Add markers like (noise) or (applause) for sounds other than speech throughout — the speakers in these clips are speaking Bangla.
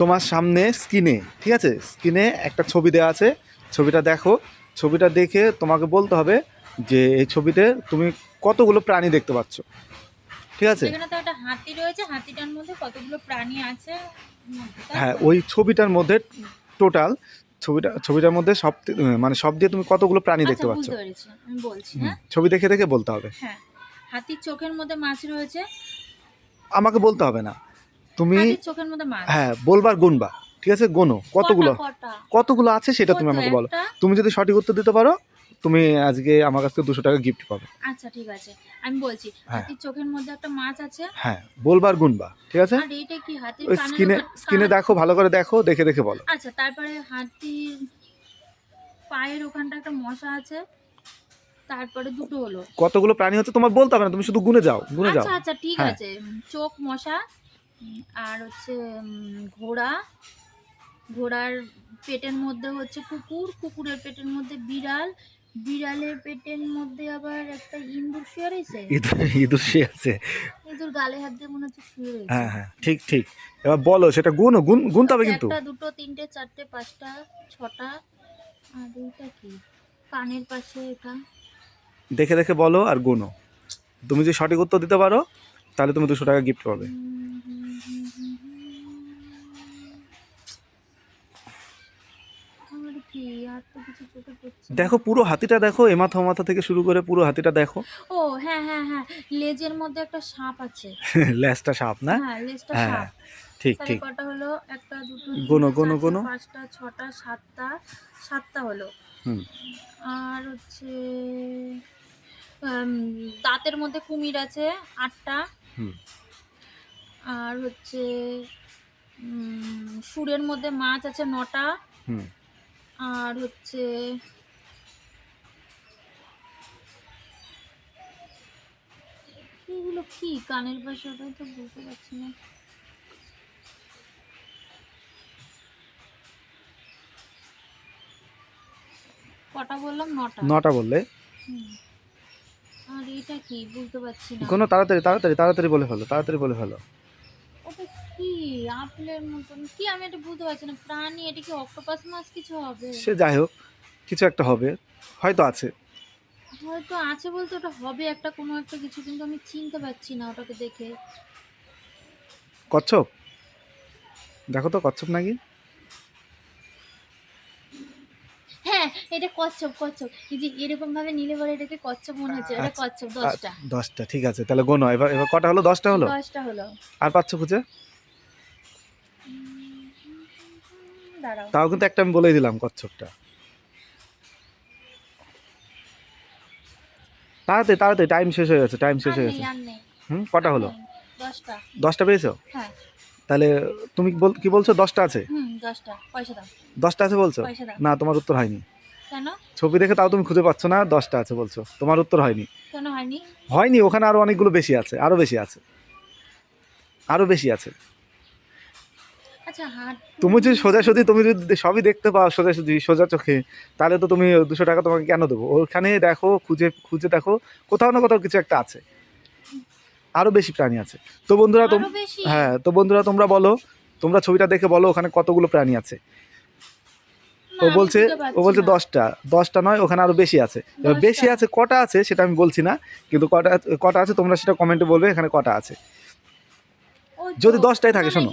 তোমার সামনে স্ক্রিনে ঠিক আছে? স্ক্রিনে একটা ছবি দেওয়া আছে। ছবিটা দেখো। ছবিটা দেখে তোমাকে বলতে হবে যে এই ছবিতে তুমি কতগুলো প্রাণী দেখতে পাচ্ছ। ঠিক আছে? এখানে তো একটা হাতি রয়েছে। হাতিটার মধ্যে কতগুলো প্রাণী আছে? হ্যাঁ ওই ছবিটার মধ্যে টোটাল ছবিটা ছবিটার মধ্যে সব মানে সব দিয়ে তুমি কতগুলো প্রাণী দেখতে আচ্ছা, পাচ্ছ? হ্যাঁ? ছবি দেখে দেখে বলতে হবে। হ্যাঁ। হাতির চোখের মধ্যে মাছ রয়েছে। আমাকে বলতে হবে না। তুমি হ্যাঁ বলবার গুনবা। ঠিক আছে? গোনো। কতগুলো? কতগুলো আছে সেটা তুমি আমাকে বলো। তুমি যদি সঠিক উত্তর দিতে পারো তুমি আজকে আমার কাছ থেকে দুশো টাকা গিফট পাবে। আচ্ছা ঠিক আছে। আমি বলছি হ্যাঁ। হাতির চোখের মধ্যে একটা মাছ আছে? হ্যাঁ বলবার গুনবা। ঠিক আছে? আর এইটা কি হাতির ওই কানের স্ক্রিনে ওপর- স্ক্রিনে কান- দেখো ভালো করে দেখো দেখে দেখে বলো। আচ্ছা তারপরে হাতির পায়ের ওখানটা একটা মশা আছে। তারপরে দুটো হলো। কতগুলো প্রাণী হচ্ছে তোমার বলতে হবে না তুমি শুধু গুনে যাও গুনে যাও। আচ্ছা আচ্ছা ঠিক হ্যাঁ। আছে। চোখ মশা আর হচ্ছে ঘোড়া। ঘোড়ার পেটের মধ্যে হচ্ছে কুকুর কুকুরের পেটের মধ্যে বিড়াল বিড়ালের পেটের মধ্যে আবার একটা ইন্দুর শুয়ে রয়েছে। ইঁদুর ইঁদুর সে আছে। ইঁদুর গালে হাত দিয়ে মনে হচ্ছে শুয়ে রয়েছে। হ্যাঁ হ্যাঁ ঠিক ঠিক। এবার বলো সেটা গুনো গুন গুনতে হবে কিন্তু। একটা দুটো তিনটে চারটে পাঁচটা ছটা আর এইটা কি? কানের পাশে এটা। দেখে দেখে বলো আর গুনো তুমি যদি সঠিক উত্তর দিতে পারো তাহলে তুমি দুশো টাকা গিফট পাবে। দেখো পুরো হাতিটা দেখো এ মাথা মাথা থেকে শুরু করে পুরো হাতিটা দেখো। ও হ্যাঁ হ্যাঁ হ্যাঁ লেজের মধ্যে একটা সাপ আছে। (laughs) লেজটা সাপ না? হ্যাঁ লেজটা হ্যাঁ সাপ। ঠিক ঠিক। কটা হলো? একটা দুটো গোনো, গোনো। পাঁচটা ছটা সাতটা সাতটা হলো। হুম। আর হচ্ছে দাঁতের মধ্যে কুমির আছে আটটা। হুম। আর হচ্ছে সুরের মধ্যে মাছ আছে নটা। হুম। আর হচ্ছে এগুলো কি? কানের পাশে ওটাই তো বুঝতে পারছি না। কটা বললাম? নটা। নটা বললে। আর এটা কি? বুঝতে পারছি না। কোনো তাড়াতাড়ি তাড়াতাড়ি তাড়াতাড়ি বলে ফেলো তাড়াতাড়ি বলে ফেলো। কি আপেলের মতন? কি আমি এটা বুঝতে পারছি না। প্রাণী এটা কি অক্টোপাস মাছ কিছু হবে? সে যাই হোক কিছু একটা হবে। হয়তো আছে। হয়তো আছে বলতে ওটা হবে একটা কোনো একটা কিছু কিন্তু আমি চিনতে পারছি না ওটাকে দেখে। কচ্ছপ? দেখো তো কচ্ছপ নাকি? হ্যাঁ এটা কচ্ছপ কচ্ছপ। এই যে এরকম ভাবে নিলে পরে এটাকে কচ্ছপ মনে হচ্ছে। এটা আচ্ছা, কচ্ছপ দশটা। দশটা ঠিক আছে। তাহলে গোনো এবার এবার কটা হলো? দশটা হলো? দশটা হলো। আর পাচ্ছ খুঁজে? তাও কিন্তু একটা আমি বলেই দিলাম কচ্ছপটা। তাড়াতাড়ি তাড়াতাড়ি টাইম শেষ হয়ে গেছে টাইম শেষ হয়ে গেছে। হুম কটা হলো? দশটা। পেয়েছ? হ্যাঁ। তাহলে তুমি কি বলছো দশটা আছে? দশটা আছে বলছো? না তোমার উত্তর হয়নি। ছবি দেখে তাও তুমি খুঁজে পাচ্ছ না দশটা আছে বলছো। তোমার উত্তর হয়নি? হয়নি ওখানে আরও অনেকগুলো বেশি আছে আরও বেশি আছে। আরও বেশি আছে। তুমি যদি সোজাসুজি তুমি যদি সবই দেখতে পাও সোজাসুজি সোজা চোখে তাহলে তো তুমি দুশো টাকা তোমাকে কেন দেবো? ওখানে দেখো খুঁজে খুঁজে দেখো কোথাও না কোথাও কিছু একটা আছে। আরও বেশি প্রাণী আছে। তো বন্ধুরা তোম হ্যাঁ তো বন্ধুরা তোমরা বলো তোমরা ছবিটা দেখে বলো ওখানে কতগুলো প্রাণী আছে। ও বলছে ও বলছে দশটা দশটা নয় ওখানে আরও বেশি আছে। এবার বেশি আছে কটা আছে সেটা আমি বলছি না কিন্তু কটা কটা আছে তোমরা সেটা কমেন্টে বলবে এখানে কটা আছে। যদি দশটাই থাকে, শোনো।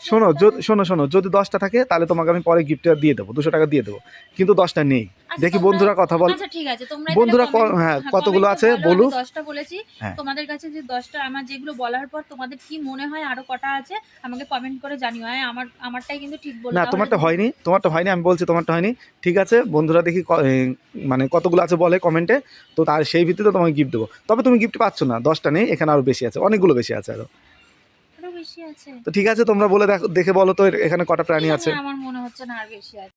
শোনো শোনো শোনো যদি দশটা থাকে তাহলে তোমাকে আমি পরে গিফটটা দিয়ে দেবো দুশো টাকা দিয়ে দেবো। কিন্তু দশটা নেই। আচ্ছা, দেখি বন্ধুরা কথা বল আচ্ছা ঠিক আছে বন্ধুরা হ্যাঁ, হ্যাঁ, কতগুলো আছে বলো, দশটা বলেছি। হ্যাঁ। তোমাদের কাছে যে দশটা আমার যেগুলো বলার পর তোমাদের কি মনে হয় আরও কটা আছে আমাকে কমেন্ট করে জানিও। হ্যাঁ আমার আমারটাই কিন্তু ঠিক বলে না তোমারটা তো- হয়নি তোমারটা হয়নি আমি বলছি তোমারটা হয়নি। ঠিক আছে বন্ধুরা দেখি মানে কতগুলো আছে বলে কমেন্টে তো তার সেই ভিত্তিতে তোমাকে গিফট দেবো। তবে তুমি গিফট পাচ্ছ না দশটা নেই এখানে আরও বেশি আছে অনেকগুলো বেশি আছে আরও আরও। বেশি আছে। তো ঠিক আছে তোমরা বলে দেখো দেখে বলো তো এখানে কটা প্রাণী আছে। আমার মনে হচ্ছে না আর বেশি আছে।